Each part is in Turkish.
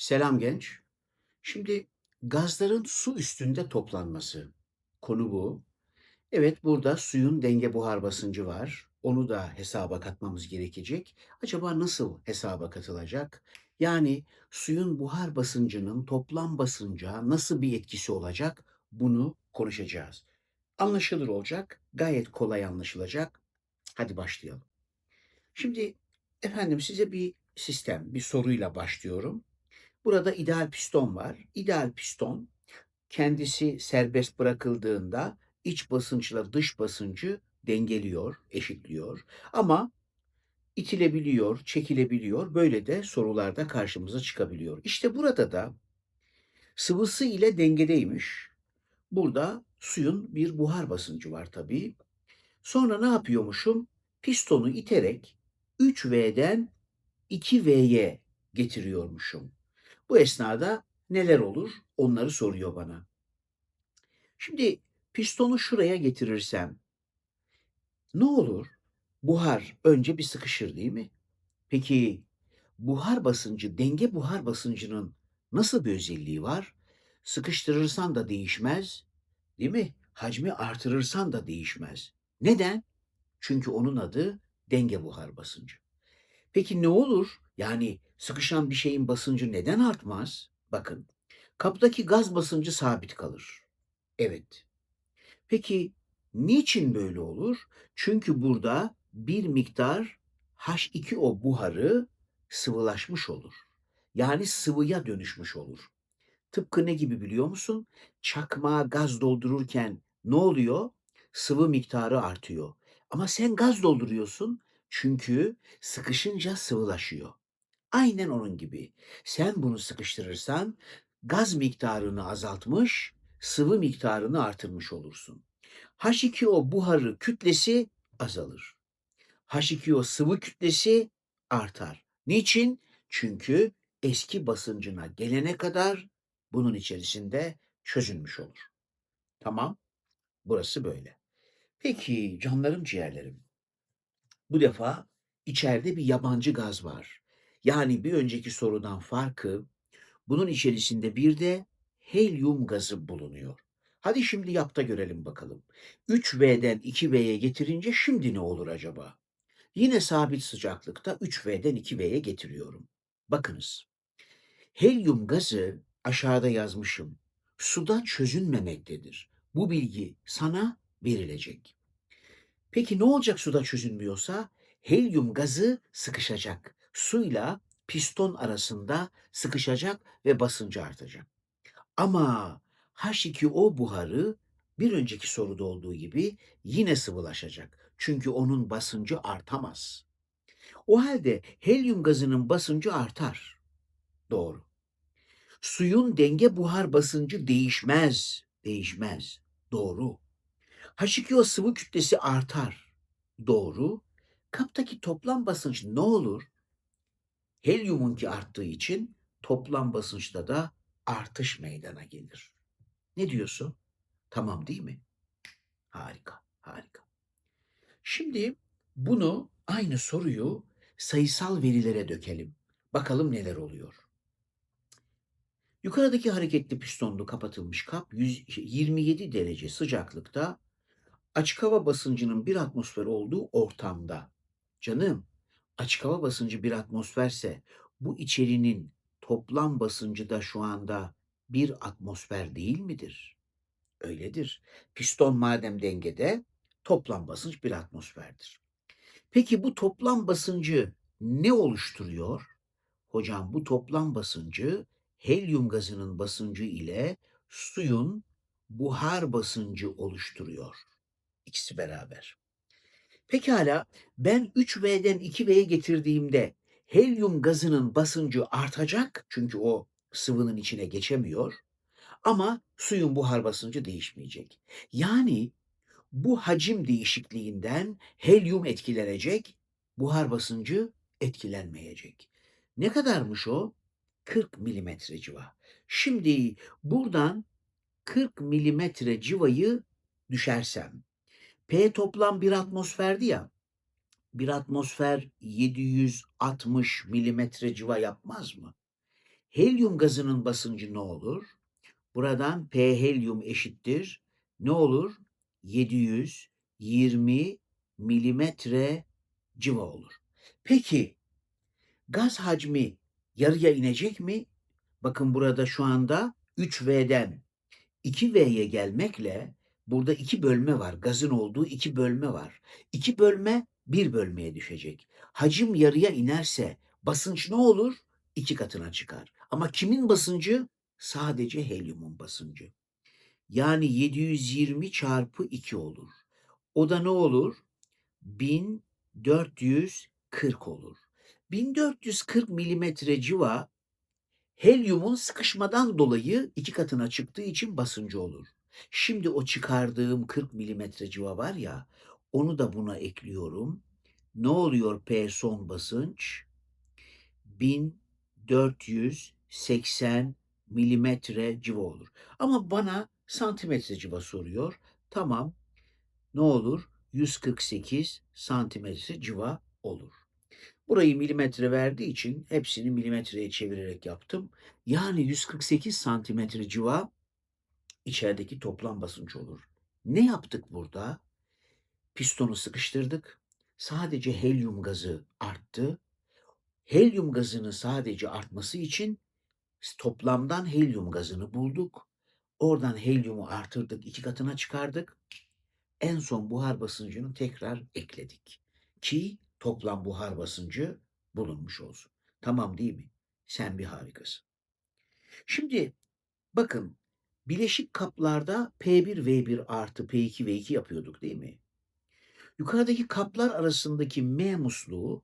Selam genç. Şimdi gazların su üstünde toplanması. Konu bu. Evet, burada suyun denge buhar basıncı var. Onu da hesaba katmamız gerekecek. Acaba nasıl hesaba katılacak? Yani suyun buhar basıncının toplam basınca nasıl bir etkisi olacak? Bunu konuşacağız. Anlaşılır olacak, gayet kolay anlaşılacak. Hadi başlayalım. Şimdi efendim size bir sistem, bir soruyla başlıyorum. Burada ideal piston var. İdeal piston kendisi serbest bırakıldığında iç basınçla dış basıncı dengeliyor, eşitliyor. Ama itilebiliyor, çekilebiliyor. Böyle de sorularda karşımıza çıkabiliyor. İşte burada da sıvısı ile dengedeymiş. Burada suyun bir buhar basıncı var tabii. Sonra ne yapıyormuşum? Pistonu iterek 3V'den 2V'ye getiriyormuşum. Bu esnada neler olur? Onları soruyor bana. Şimdi pistonu şuraya getirirsem ne olur? Buhar önce bir sıkışır değil mi? Peki buhar basıncı, denge buhar basıncının nasıl bir özelliği var? Sıkıştırırsan da değişmez, değil mi? Hacmi artırırsan da değişmez. Neden? Çünkü onun adı denge buhar basıncı. Peki ne olur? Yani sıkışan bir şeyin basıncı neden artmaz? Bakın, kaptaki gaz basıncı sabit kalır. Evet. Peki niçin böyle olur? Çünkü burada bir miktar H2O buharı sıvılaşmış olur. Yani sıvıya dönüşmüş olur. Tıpkı ne gibi biliyor musun? Çakmağa gaz doldururken ne oluyor? Sıvı miktarı artıyor. Ama sen gaz dolduruyorsun çünkü sıkışınca sıvılaşıyor. Aynen onun gibi. Sen bunu sıkıştırırsan gaz miktarını azaltmış, sıvı miktarını artırmış olursun. H2O buharı kütlesi azalır. H2O sıvı kütlesi artar. Niçin? Çünkü eski basıncına gelene kadar bunun içerisinde çözülmüş olur. Tamam, burası böyle. Peki canlarım ciğerlerim. Bu defa içeride bir yabancı gaz var. Yani bir önceki sorudan farkı bunun içerisinde bir de helyum gazı bulunuyor. Hadi şimdi yap da görelim bakalım. 3V'den 2V'ye getirince şimdi ne olur acaba? Yine sabit sıcaklıkta 3V'den 2V'ye getiriyorum. Bakınız. Helyum gazı aşağıda yazmışım. Suda çözünmemektedir. Bu bilgi sana verilecek. Peki ne olacak suda çözünmüyorsa? Helyum gazı sıkışacak. Suyla piston arasında sıkışacak ve basıncı artacak. Ama H2O buharı bir önceki soruda olduğu gibi yine sıvılaşacak. Çünkü onun basıncı artamaz. O halde helyum gazının basıncı artar. Doğru. Suyun denge buhar basıncı değişmez. Değişmez. Doğru. H2O sıvı kütlesi artar. Doğru. Kaptaki toplam basınç ne olur? Helyumunki arttığı için toplam basınçta da artış meydana gelir. Ne diyorsun? Tamam değil mi? Harika, harika. Şimdi bunu aynı soruyu sayısal verilere dökelim. Bakalım neler oluyor. Yukarıdaki hareketli pistonlu kapatılmış kap 127 derece sıcaklıkta açık hava basıncının bir atmosfer olduğu ortamda. Canım, açık hava basıncı bir atmosferse bu içerinin toplam basıncı da şu anda bir atmosfer değil midir? Öyledir. Piston madem dengede toplam basınç bir atmosferdir. Peki bu toplam basıncı ne oluşturuyor? Hocam bu toplam basıncı helyum gazının basıncı ile suyun buhar basıncı oluşturuyor. İkisi beraber. Pekala ben 3V'den 2V'ye getirdiğimde helyum gazının basıncı artacak çünkü o sıvının içine geçemiyor ama suyun buhar basıncı değişmeyecek. Yani bu hacim değişikliğinden helyum etkilenecek, buhar basıncı etkilenmeyecek. Ne kadarmış o? 40 milimetre civa. Şimdi buradan 40 milimetre civayı düşersem, P toplam bir atmosferdi ya, bir atmosfer 760 milimetre civa yapmaz mı? Helyum gazının basıncı ne olur? Buradan P helyum eşittir. Ne olur? 720 milimetre civa olur. Peki gaz hacmi yarıya inecek mi? Bakın burada şu anda 3V'den 2V'ye gelmekle burada iki bölme var. Gazın olduğu iki bölme var. İki bölme bir bölmeye düşecek. Hacim yarıya inerse basınç ne olur? İki katına çıkar. Ama kimin basıncı? Sadece helyumun basıncı. Yani 720 çarpı 2 olur. O da ne olur? 1440 olur. 1440 milimetre civa helyumun sıkışmadan dolayı iki katına çıktığı için basıncı olur. Şimdi o çıkardığım 40 milimetre civa var ya onu da buna ekliyorum. Ne oluyor P son basınç? 1480 milimetre civa olur. Ama bana santimetre civa soruyor. Tamam. Ne olur? 148 santimetre civa olur. Burayı milimetre verdiği için hepsini milimetreye çevirerek yaptım. Yani 148 santimetre civa içerideki toplam basınç olur. Ne yaptık burada? Pistonu sıkıştırdık. Sadece helyum gazı arttı. Helyum gazının sadece artması için toplamdan helyum gazını bulduk. Oradan helyumu artırdık, iki katına çıkardık. En son buhar basıncını tekrar ekledik. Ki toplam buhar basıncı bulunmuş olsun. Tamam değil mi? Sen bir harikasın. Şimdi bakın bileşik kaplarda P1 V1 artı P2 V2 yapıyorduk değil mi? Yukarıdaki kaplar arasındaki M musluğu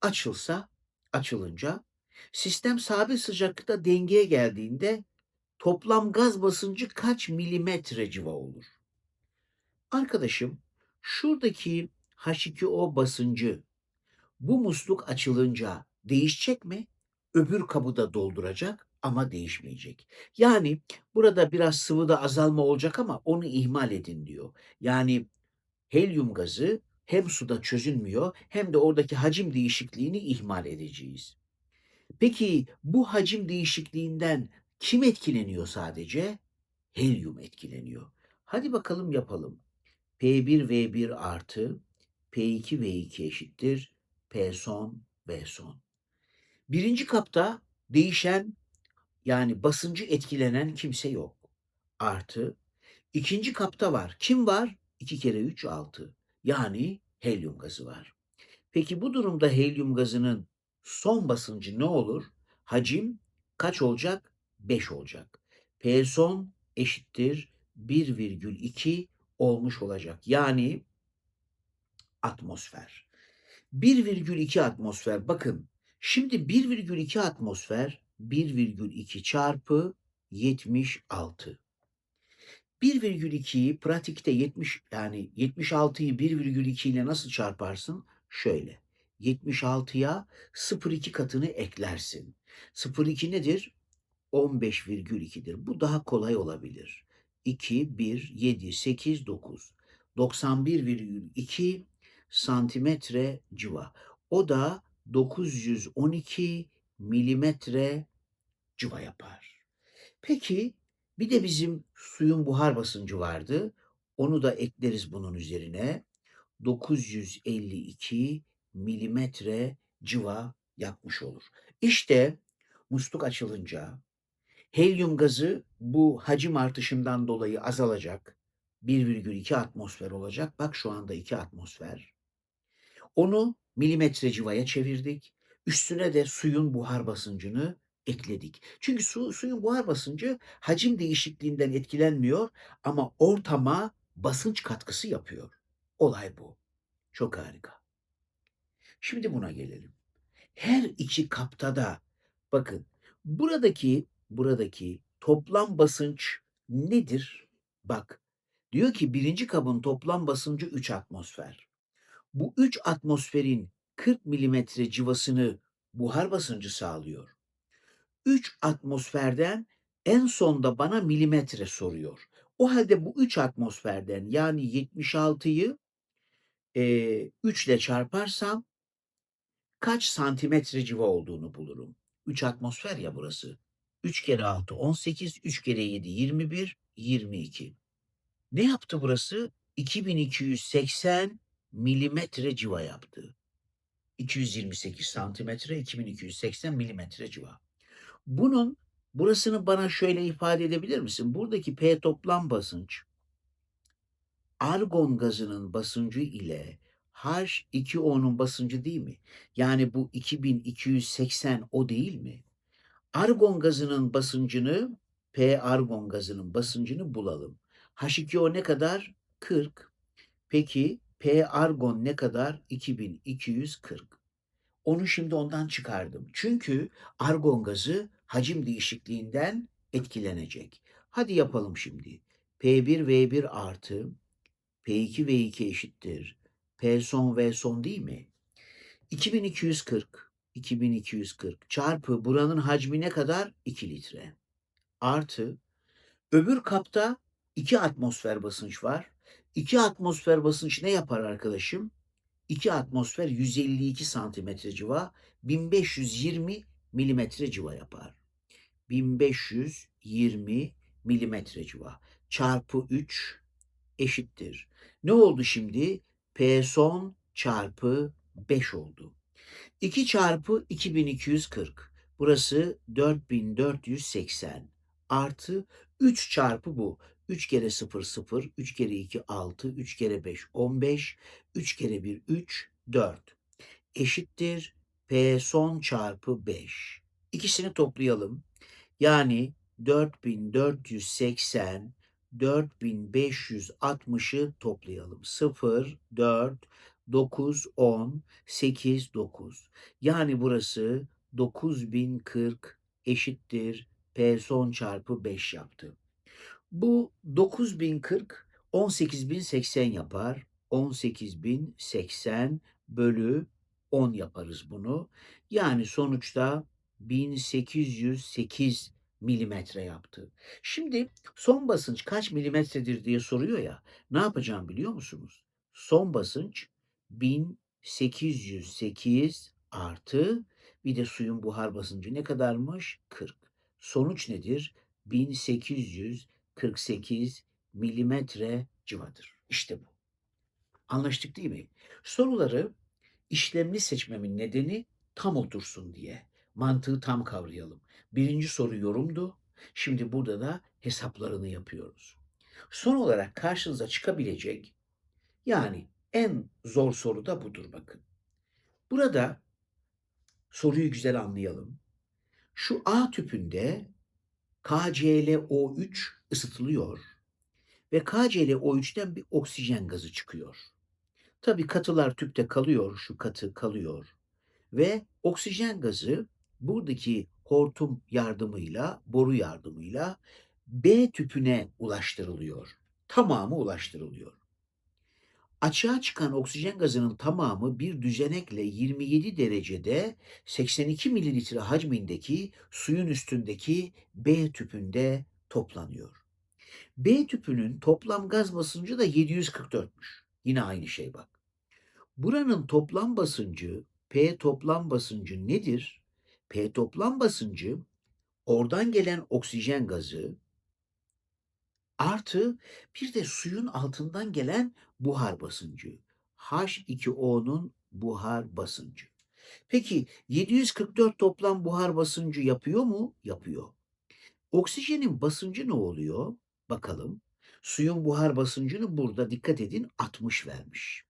açılsa, açılınca sistem sabit sıcaklıkta dengeye geldiğinde toplam gaz basıncı kaç milimetre civa olur? Arkadaşım şuradaki H2O basıncı bu musluk açılınca değişecek mi? Öbür kabı da dolduracak ama değişmeyecek. Yani burada biraz sıvıda azalma olacak ama onu ihmal edin diyor. Yani helyum gazı hem suda çözünmüyor hem de oradaki hacim değişikliğini ihmal edeceğiz. Peki bu hacim değişikliğinden kim etkileniyor sadece? Helyum etkileniyor. Hadi bakalım yapalım. P1 V1 artı P2 V2 eşittir P son V son. Birinci kapta değişen yani basıncı etkilenen kimse yok. Artı ikinci kapta var. Kim var? 2 kere 3 6. Yani helyum gazı var. Peki bu durumda helyum gazının son basıncı ne olur? Hacim kaç olacak? 5 olacak. P son eşittir 1,2 olmuş olacak. Yani atmosfer. 1,2 atmosfer. Bakın şimdi 1,2 atmosfer 1,2 çarpı 76. 1,2'yi pratikte 70 yani 76'yı 1,2 ile nasıl çarparsın? Şöyle. 76'ya 0,2 katını eklersin. 0,2 nedir? 15,2'dir. Bu daha kolay olabilir. 2, 1, 7, 8, 9. 91,2 santimetre civa. O da 912 milimetre civa yapar. Peki bir de bizim suyun buhar basıncı vardı. Onu da ekleriz bunun üzerine. 952 milimetre civa yapmış olur. İşte musluk açılınca helyum gazı bu hacim artışından dolayı azalacak. 1,2 atmosfer olacak. Bak şu anda 2 atmosfer. Onu milimetre civaya çevirdik. Üstüne de suyun buhar basıncını ekledik. Çünkü su, suyun buhar basıncı hacim değişikliğinden etkilenmiyor ama ortama basınç katkısı yapıyor. Olay bu. Çok harika. Şimdi buna gelelim. Her iki kapta da bakın buradaki buradaki toplam basınç nedir? Bak diyor ki birinci kabın toplam basıncı 3 atmosfer. Bu 3 atmosferin 40 milimetre civasını buhar basıncı sağlıyor. 3 atmosferden en sonda bana milimetre soruyor. O halde bu 3 atmosferden yani 76'yı e, 3 ile çarparsam kaç santimetre civa olduğunu bulurum. 3 atmosfer ya burası. 3 kere 6 18, 3 kere 7 21, 22. Ne yaptı burası? 2280 milimetre civa yaptı. 228 santimetre, 2280 milimetre civa. Bunun burasını bana şöyle ifade edebilir misin? Buradaki P toplam basınç argon gazının basıncı ile H2O'nun basıncı değil mi? Yani bu 2280 o değil mi? Argon gazının basıncını, P argon gazının basıncını bulalım. H2O ne kadar? 40. Peki P argon ne kadar? 2240. Onu şimdi ondan çıkardım. Çünkü argon gazı hacim değişikliğinden etkilenecek. Hadi yapalım şimdi. P1 V1 artı P2 V2 eşittir. P son V son değil mi? 2240 2240 çarpı buranın hacmi ne kadar? 2 litre. Artı öbür kapta 2 atmosfer basınç var. 2 atmosfer basınç ne yapar arkadaşım? 2 atmosfer 152 santimetre civa 1520 milimetre civa yapar. 1520 milimetre civa çarpı 3 eşittir. Ne oldu şimdi? P son çarpı 5 oldu. 2 çarpı 2240. Burası 4480 artı 3 çarpı bu. 3 kere 0 0, 3 kere 2 6, 3 kere 5 15, 3 kere 1 3, 4 eşittir P son çarpı 5. İkisini toplayalım. Yani 4480 4560'ı toplayalım. 0, 4, 9, 10, 8, 9. Yani burası 9040 eşittir P son çarpı 5 yaptı. Bu 9040 18080 yapar. 18080 bölü 10 yaparız bunu. Yani sonuçta 1808 milimetre yaptı. Şimdi son basınç kaç milimetredir diye soruyor ya. Ne yapacağım biliyor musunuz? Son basınç 1808 artı bir de suyun buhar basıncı ne kadarmış? 40. Sonuç nedir? 1848 milimetre civadır. İşte bu. Anlaştık değil mi? Soruları işlemli seçmemin nedeni tam otursun diye. Mantığı tam kavrayalım. Birinci soru yorumdu. Şimdi burada da hesaplarını yapıyoruz. Son olarak karşınıza çıkabilecek yani en zor soru da budur bakın. Burada soruyu güzel anlayalım. Şu A tüpünde KClO3 ısıtılıyor ve KClO3'ten bir oksijen gazı çıkıyor. Tabii katılar tüpte kalıyor, şu katı kalıyor ve oksijen gazı buradaki hortum yardımıyla, boru yardımıyla B tüpüne ulaştırılıyor. Tamamı ulaştırılıyor. Açığa çıkan oksijen gazının tamamı bir düzenekle 27 derecede 82 mililitre hacmindeki suyun üstündeki B tüpünde toplanıyor. B tüpünün toplam gaz basıncı da 744'müş. Yine aynı şey bak. Buranın toplam basıncı, P toplam basıncı nedir? P toplam basıncı oradan gelen oksijen gazı artı bir de suyun altından gelen buhar basıncı. H2O'nun buhar basıncı. Peki 744 toplam buhar basıncı yapıyor mu? Yapıyor. Oksijenin basıncı ne oluyor? Bakalım. Suyun buhar basıncını burada dikkat edin 60 vermiş.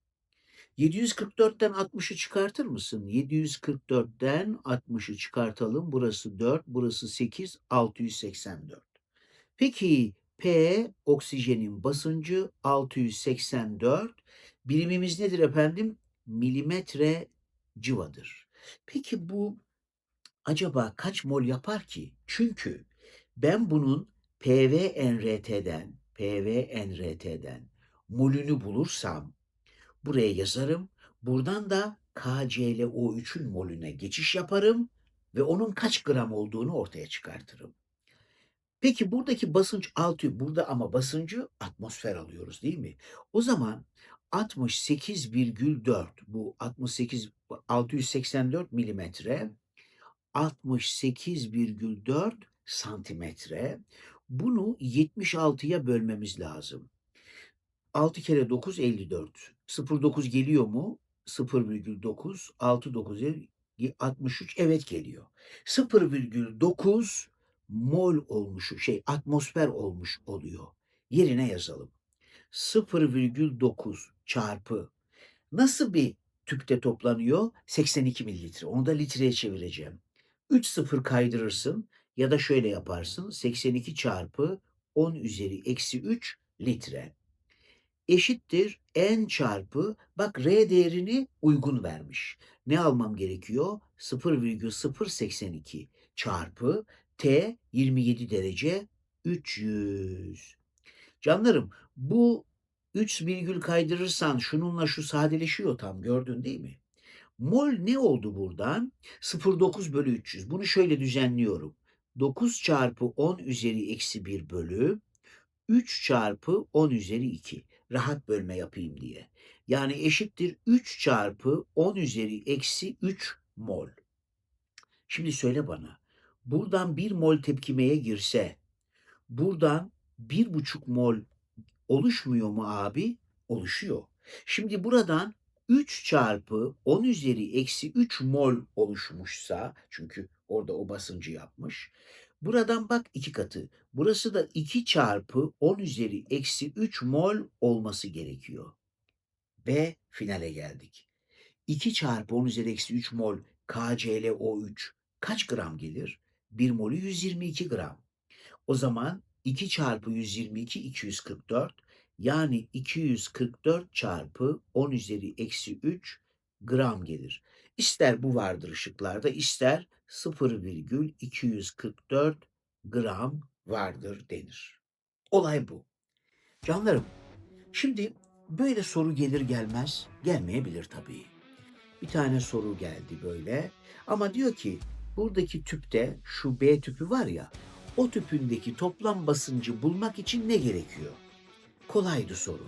744'ten 60'ı çıkartır mısın? 744'ten 60'ı çıkartalım. Burası 4, burası 8, 684. Peki P oksijenin basıncı 684. Birimimiz nedir efendim? Milimetre civadır. Peki bu acaba kaç mol yapar ki? Çünkü ben bunun PVNRT'den, PVNRT'den molünü bulursam buraya yazarım. Buradan da KClO3'ün molüne geçiş yaparım ve onun kaç gram olduğunu ortaya çıkartırım. Peki buradaki basınç 6, burada ama basıncı atmosfer alıyoruz değil mi? O zaman 68,4 bu 68 684 milimetre 68,4 santimetre. Bunu 76'ya bölmemiz lazım. 6 kere 9 54. 0,9 geliyor mu? 0,9 6 9 63 evet geliyor. 0,9 mol olmuş şey atmosfer olmuş oluyor. Yerine yazalım. 0,9 çarpı nasıl bir tüpte toplanıyor? 82 mililitre. Onu da litreye çevireceğim. 3 sıfır kaydırırsın ya da şöyle yaparsın. 82 çarpı 10 üzeri eksi 3 litre eşittir n çarpı bak r değerini uygun vermiş. Ne almam gerekiyor? 0,082 çarpı t 27 derece 300. Canlarım bu 3 virgül kaydırırsan şununla şu sadeleşiyor tam gördün değil mi? Mol ne oldu buradan? 0,9 bölü 300. Bunu şöyle düzenliyorum. 9 çarpı 10 üzeri eksi 1 bölü 3 çarpı 10 üzeri 2. Rahat bölme yapayım diye. Yani eşittir 3 çarpı 10 üzeri eksi 3 mol. Şimdi söyle bana. Buradan 1 mol tepkimeye girse buradan 1,5 mol oluşmuyor mu abi? Oluşuyor. Şimdi buradan 3 çarpı 10 üzeri eksi 3 mol oluşmuşsa çünkü orada o basıncı yapmış. Buradan bak iki katı. Burası da 2 çarpı 10 üzeri eksi 3 mol olması gerekiyor. Ve finale geldik. 2 çarpı 10 üzeri eksi 3 mol KClO3 kaç gram gelir? 1 molü 122 gram. O zaman 2 çarpı 122 244 yani 244 çarpı 10 üzeri eksi 3 gram gelir. İster bu vardır ışıklarda ister 0,244 gram vardır denir. Olay bu. Canlarım, şimdi böyle soru gelir gelmez gelmeyebilir tabii. Bir tane soru geldi böyle ama diyor ki buradaki tüpte şu B tüpü var ya o tüpündeki toplam basıncı bulmak için ne gerekiyor? Kolaydı soru.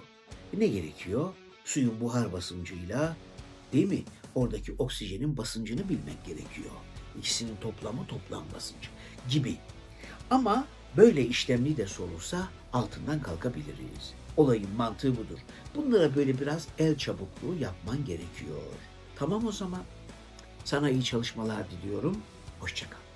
Ne gerekiyor? Suyun buhar basıncıyla değil mi? Oradaki oksijenin basıncını bilmek gerekiyor. İkisinin toplamı toplam basıncı gibi. Ama böyle işlemli de sorulsa altından kalkabiliriz. Olayın mantığı budur. Bunlara böyle biraz el çabukluğu yapman gerekiyor. Tamam o zaman. Sana iyi çalışmalar diliyorum. Hoşçakal.